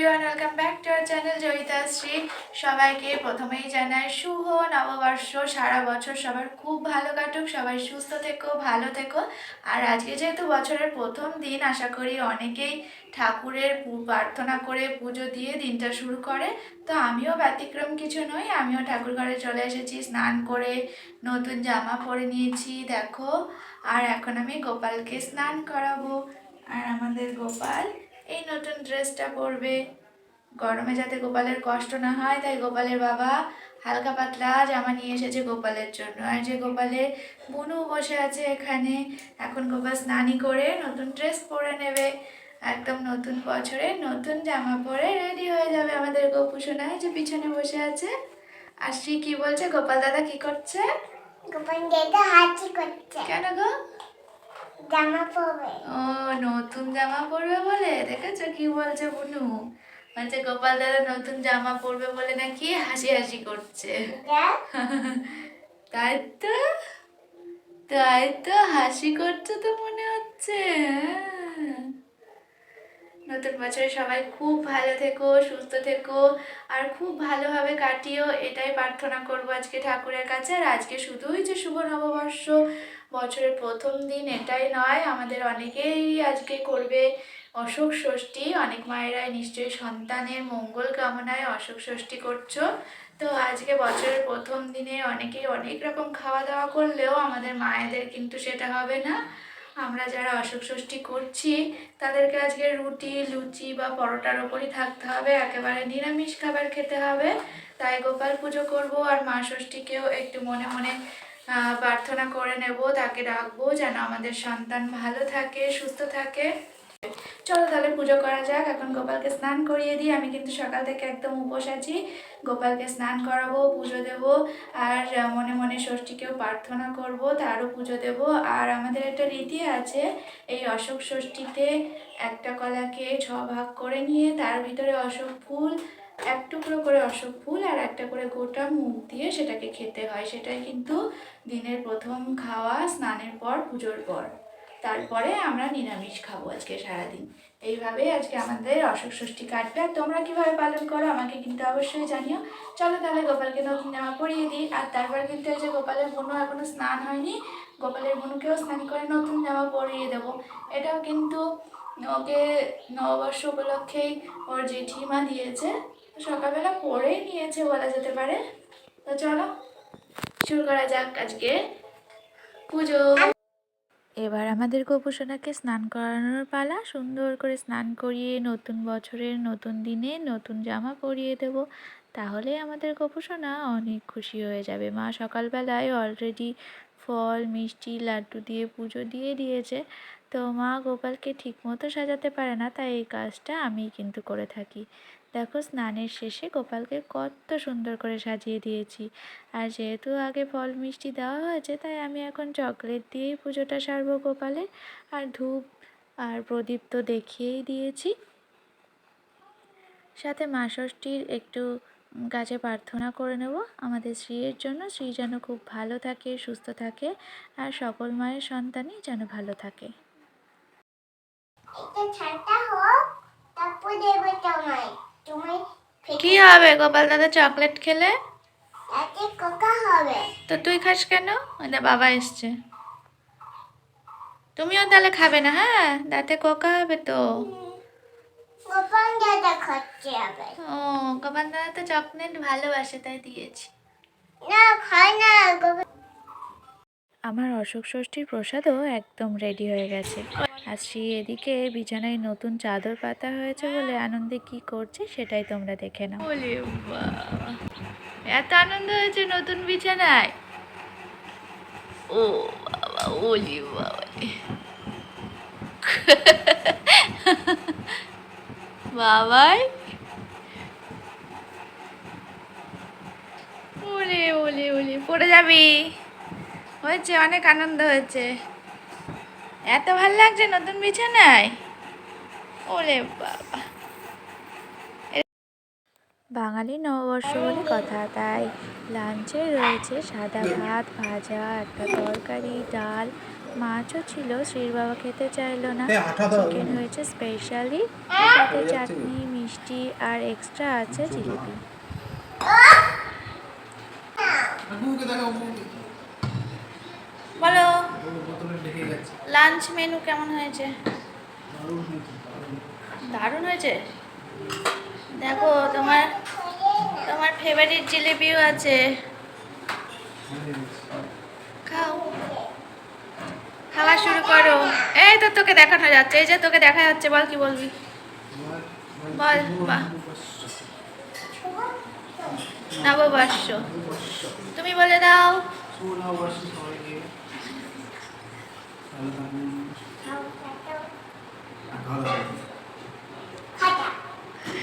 Everyone welcome back to our channel Joyitashree সবাইকে প্রথমেই জানাই শুভ নববর্ষ। সারা বছর সবার খুব ভালো কাটুক, সবাই সুস্থ থেকো, ভালো থেকো। আর আজকে যেহেতু বছরের প্রথম দিন, আশা করি অনেকেই ঠাকুরের প্রার্থনা করে পুজো দিয়ে দিনটা শুরু করে। তো আমিও ব্যতিক্রম কিছু নই, আমিও ঠাকুর ঘরে চলে এসেছি, স্নান করে নতুন জামা পরে নিয়েছি, দেখো। আর এখন আমি গোপালকে স্নান করাবো। আর আমাদের গোপাল এই নতুন ড্রেসটা পরবে। গরমে যাতে গোপালের কষ্ট না হয় তাই গোপালের বাবা হালকা পাতলা জামা নিয়ে এসেছে গোপালের জন্য। আর যে গোপালের বুনু বসে আছে এখানে এখন গোপাল স্নানি করে নতুন ড্রেস পরে নেবে। একদম নতুন বছরে নতুন জামা পরে রেডি হয়ে যাবে আমাদের গোপু সোনা এই যে পিছনে বসে আছে। আর শ্রী কি বলছে? গোপাল দাদা কি করছে? গোপন দাদা হাঁচি করছে। কেন গো? জামা পরবে। ও নতুন জামা পরবে বলে? দেখেছ কি বলছে বুনু? বলছে গোপাল দাদা নতুন জামা পরবে বলে নাকি হাসি হাসি করছে। তাই তো? তাই তো হাসি করছে তো মনে হচ্ছে হ্যাঁ। নতুন বছরে সবাই খুব ভালো থেকো, সুস্থ থেকো আর খুব ভালোভাবে কাটিও, এটাই প্রার্থনা করব আজকে ঠাকুরের কাছে। আর আজকে শুধুই যে শুভ নববর্ষ, বছরের প্রথম দিন এটাই নয়, আমাদের অনেকেই আজকে করবে অশোক ষষ্ঠী। অনেক মায়েরাই নিশ্চয়ই সন্তানের মঙ্গল কামনায় অশোক ষষ্ঠী করছ। তো আজকে বছরের প্রথম দিনে অনেকেই অনেক রকম খাওয়া দাওয়া করলেও আমাদের মায়েদের কিন্তু সেটা হবে না। আমরা যারা অসুখ ষষ্ঠী করছি, তাদেরকে আজকে রুটি, লুচি বা পরোটার ওপরই থাকতে হবে। একেবারে নিরামিষ খাবার খেতে হবে। তাই গোপাল পুজো করব আর মা ষষ্ঠীকেও একটু মনে মনে প্রার্থনা করে নেব, তাকে ডাকবো যেন আমাদের সন্তান ভালো থাকে, সুস্থ থাকে। চলো তাহলে পুজো করা যাক। এখন গোপালকে স্নান করিয়ে দিই। আমি কিন্তু সকাল থেকে একদম উপোস আছি। গোপালকে স্নান করাবো, পুজো দেব, আর মনে মনে ষষ্ঠীকেও প্রার্থনা করব, তারও পুজো দেব। আর আমাদের একটা রীতি আছে, এই অশোক ষষ্ঠীতে একটা কলাকে ছ ভাগ করে নিয়ে তার ভিতরে অশোক ফুল, এক টুকরো করে অশোক ফুল আর একটা করে গোটা মুখ দিয়ে সেটাকে খেতে হয়। সেটাই কিন্তু দিনের প্রথম খাওয়া, স্নানের পর, পুজোর পর। তারপরে আমরা নিরামিষ খাব আজকে সারাদিন। এইভাবে আজকে আমাদের অশোক ষষ্ঠী কাটবে। আর তোমরা কীভাবে পালন করো আমাকে কিন্তু অবশ্যই জানিও। চলো তাহলে গোপালকে নতুন জামা পরিয়ে দিই। আর তারপর কিন্তু এই যে গোপালের বোনও এখনও স্নান হয়নি, গোপালের বোনকেও স্নান করে নতুন জামা পরিয়ে দেবো। এটাও কিন্তু ওকে নববর্ষ উপলক্ষেই ওর জেঠিমা দিয়েছে। সকালবেলা পরেই নিয়েছে বলা যেতে পারে। তো চলো, শুরু করা যাক আজকে পুজো। এবার আমাদের গোপুসোনাকে স্নান করানোর পালা। সুন্দর করে স্নান করিয়ে নতুন বছরের নতুন দিনে নতুন জামা পরিয়ে দেব। তাহলে আমাদের গোপুসোনা অনেক খুশি হয়ে যাবে। মা সকালবেলায় অলরেডি ফল, মিষ্টি, লাড্ডু দিয়ে পুজো দিয়ে দিয়েছে। তো মা গোপালকে ঠিকমতো সাজাতে পারে না, তাই এই কাজটা আমি কিন্তু করে থাকি। দেখো, স্নানের শেষে গোপালকে কত সুন্দর করে সাজিয়ে দিয়েছি। আর যেহেতু আগে ফল মিষ্টি দেওয়া হয়েছে, তাই আমি এখন চকলেট দিয়েই পুজোটা সারবো গোপালের। আর ধূপ আর প্রদীপ তো দেখিয়েই দিয়েছি। সাথে মা ষষ্ঠীর একটু কাছে প্রার্থনা করে নেব। আমাদের শ্রীয়ের জন্য শ্রী যেন খুব ভালো থাকে, সুস্থ থাকে, আর সকল মায়ের সন্তানই যেন ভালো থাকে। এটা ঠান্ডা হোক, তারপর দেবো তোমায়। তুমি কি হবে গোপাল দাদা চকলেট খেলে? তো তুই খাস কেন? ওটা বাবা এসছে। তুমিও তাহলে খাবে না হ্যাঁ? দাঁতে কোকা হবে তো। ও গোপাল দাদা তো চকলেট ভালোবাসে তাই দিয়েছি। না খায় না আমার অশোক ষষ্ঠীর প্রসাদও একদম রেডি হয়ে গেছে। আর শ্রী এদিকে বিছানায় নতুন চাদর পাতা হয়েছে বলে আনন্দে কি করছে সেটাই তোমরা দেখে নাও। এত আনন্দ হয়েছে নতুন বিছানায়? ও বাবা ওলি বাবা। বাবাই। ওলে ওলে ওলে পড়ে যাবি? হয়েছে অনেক আনন্দ হয়েছে। এত ভালো লাগছে নতুন বিছানায়? ওরে বাবা। বাঙালি নববর্ষ বলে কথা তাই লাঞ্চে রয়েছে সাদা ভাত ভাজা একটা তরকারি ডাল। মাছও ছিল শ্রীর বাবা খেতে চাইলো না। চিকেন হয়েছে স্পেশালি সাথে চাটনি মিষ্টি মিষ্টি আর এক্সট্রা আছে জিলিপি বুকে দেখো বুকে বলো বোতলে ঢেকে গেছে লাঞ্চ মেনু কেমন হয়েছে? দারুণ হয়েছে? দেখো তোমার তোমার ফেভারিট জিলিপিও আছে। খাও। খাওয়া শুরু করো। এই তো তোকে দেখানো যাচ্ছে এই যে তোকে দেখা যাচ্ছে বল কি বলবি? বল, বাহ। নববর্ষ। তুমি বলে দাও শুভ নববর্ষ সবাইকে ভালো থাকুন আর ভালো থাকুন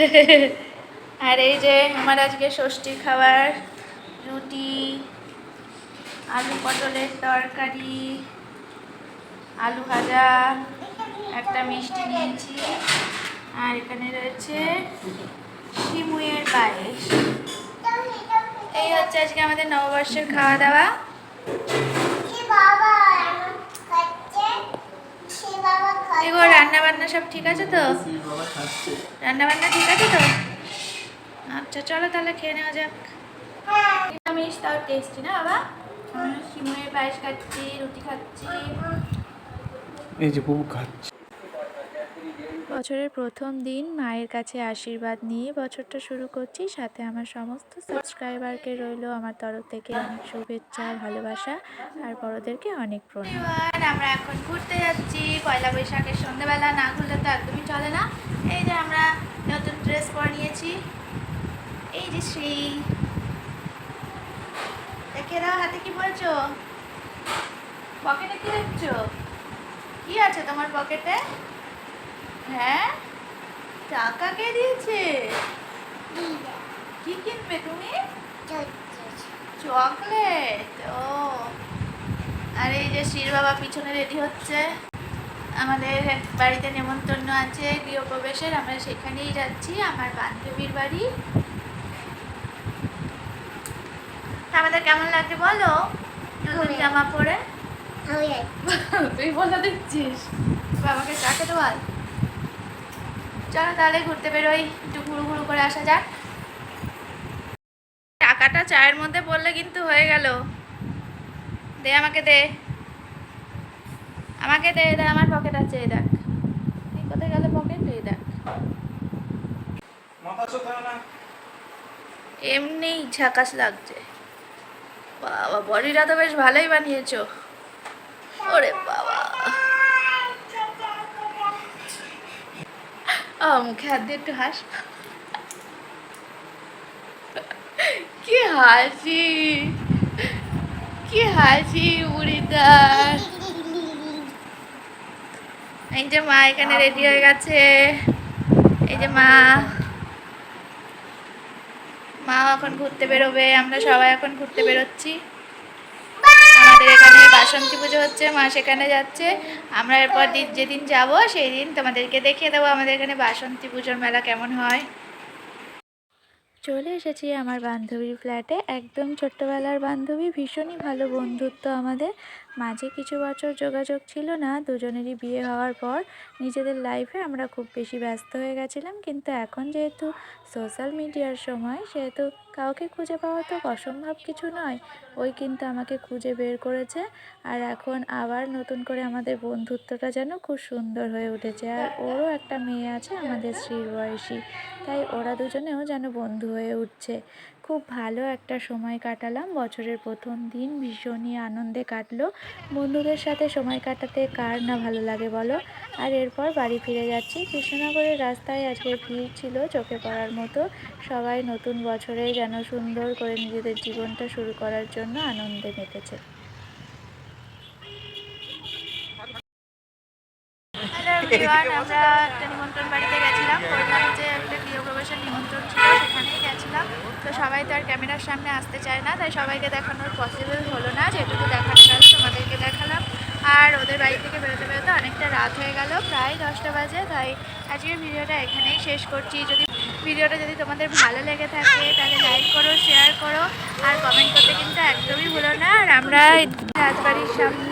আর এই যে আমার আজকে ষষ্ঠী খাবার, রুটি, আলু পটলের তরকারি, আলু ভাজা, একটা মিষ্টি নিয়েছি। আর এখানে রয়েছে শিমুয়ের পায়েস। এই হচ্ছে আজকে আমাদের নববর্ষের খাওয়া দাওয়া সে বাবা খাচ্ছে সে বাবা এগো রান্না বান্না সব ঠিক আছে তো? রান্না বান্না ঠিক আছে তো? আচ্ছা চলো তাহলে খেয়ে নেওয়া যাক। হ্যাঁ নিরামিষ তাও টেস্টি না বাবা? আমি শিমের পায়েস খাচ্ছি রুটি খাচ্ছি। এই যে খাচ্ছে। বছরের প্রথম দিন মায়ের কাছে আশীর্বাদ নিয়ে বছরটা শুরু করছি। সাথে আমার সমস্ত সাবস্ক্রাইবারকে রইল আমার তরফ থেকে অনেক শুভেচ্ছা, ভালোবাসা আর বড়দেরকে অনেক প্রণাম। আমরা এখন ঘুরতে যাচ্ছি। পয়লা বৈশাখের সন্ধ্যেবেলা না ঘুরলে তো একদমই চলে না। এই যে আমরা নতুন ড্রেস পরে নিয়েছি। এই যে শ্রী দেখে দাও হাতে কি বলছো? পকেটে কি দেখছ? কি আছে তোমার পকেটে হ্যাঁ? টাকা কে দিয়েছে? কি কিনবে তুমি? চকলেট ও। আর এই যে শ্রীর বাবা পিছনে রেডি হচ্ছে। আমাদের বাড়িতে নেমন্তন্ন আছে গৃহপ্রবেশের আমরা সেখানেই যাচ্ছি আমার বান্ধবীর বাড়ি। আমাদের কেমন লাগছে বলো? নতুন জামা পরে? তুই বলে দিচ্ছিস। বাবাকে চাকে তো বল চলো তাহলে ঘুরতে বেরোই একটু ঘুরু ঘুরু করে আসা যাক। টাকাটা চায়ের মধ্যে পড়লে কিন্তু হয়ে গেল। দে আমাকে দে। আমাকে দে দে আমার পকেট আছে এই দেখ। এই কোথায় গেলে পকেট এই দেখ। এমনি ঝাকাস লাগছে। বাবা বডিটা তো বেশ ভালোই বানিয়েছো। ওরে মুখে হাত দিয়ে একটু হাস। কি হাসি কি হাসি বুড়িটার এই যে মা এখানে রেডি হয়ে গেছে। এই যে মা। মা এখন ঘুরতে বেরোবে, আমরা সবাই এখন ঘুরতে বেরোচ্ছি। আমাদের এখানে বাসন্তী পুজো হচ্ছে, মা সেখানে যাচ্ছে। আমরা এরপর দিন যেদিন যাব সেই দিন তোমাদেরকে দেখিয়ে দেবো আমাদের এখানে বাসন্তী পুজোর মেলা কেমন হয়। চলে এসেছি আমার বান্ধবীর ফ্ল্যাটে একদম ছোট্টবেলার বান্ধবী, ভীষণই ভালো বন্ধুত্ব আমাদের। মাঝে কিছু বছর যোগাযোগ ছিল না, দুজনেরই বিয়ে হওয়ার পর নিজেদের লাইফে আমরা খুব বেশি ব্যস্ত হয়ে গেছিলাম। কিন্তু এখন যেহেতু সোশ্যাল মিডিয়ার সময়, সেহেতু কাউকে খুঁজে পাওয়া তো অসম্ভব কিছু নয়। ওই কিন্তু আমাকে খুঁজে বের করেছে আর এখন আবার নতুন করে আমাদের বন্ধুত্বটা যেন খুব সুন্দর হয়ে উঠেছে। আর ওরও একটা মেয়ে আছে, আমাদের স্ত্রীর বয়সী তাই ওরা দুজনেও যেন বন্ধু হয়ে উঠছে। খুব ভালো একটা সময় কাটালাম। বছরের প্রথম দিন ভীষণই আনন্দে কাটলো। বন্ধুদের সাথে সময় কাটাতে কার না ভালো লাগে বলো? আর এরপর বাড়ি ফিরে যাচ্ছি। কৃষ্ণনগরের রাস্তায় আজকে ভিড় ছিল চোখে পড়ার মতো। সবাই নতুন বছরে যেন সুন্দর করে নিজেদের জীবনটা শুরু করার জন্য আনন্দে মেতেছে। আমরা একটা নিমন্ত্রণ বাড়িতে গেছিলাম বললাম যে একটা গৃহপ্রবেশের নিমন্ত্রণ ছিল সেখানেই গেছিলাম তো সবাই তো আর ক্যামেরার সামনে আসতে চায় না, তাই সবাইকে দেখানোর পসিবল হলো না, যেটুকু দেখানো গেল তোমাদেরকে দেখালাম। আর ওদের বাড়ি থেকে বেরোতে বেরোতে অনেকটা রাত হয়ে গেল, প্রায় দশটা বাজে, তাই আজকের ভিডিওটা এখানেই শেষ করছি। যদি ভিডিওটা যদি তোমাদের ভালো লেগে থাকে, তাহলে লাইক করো শেয়ার করো, আর কমেন্ট করতে কিন্তু একদমই ভুলো না। আর আমরা রাজবাড়ির সামনে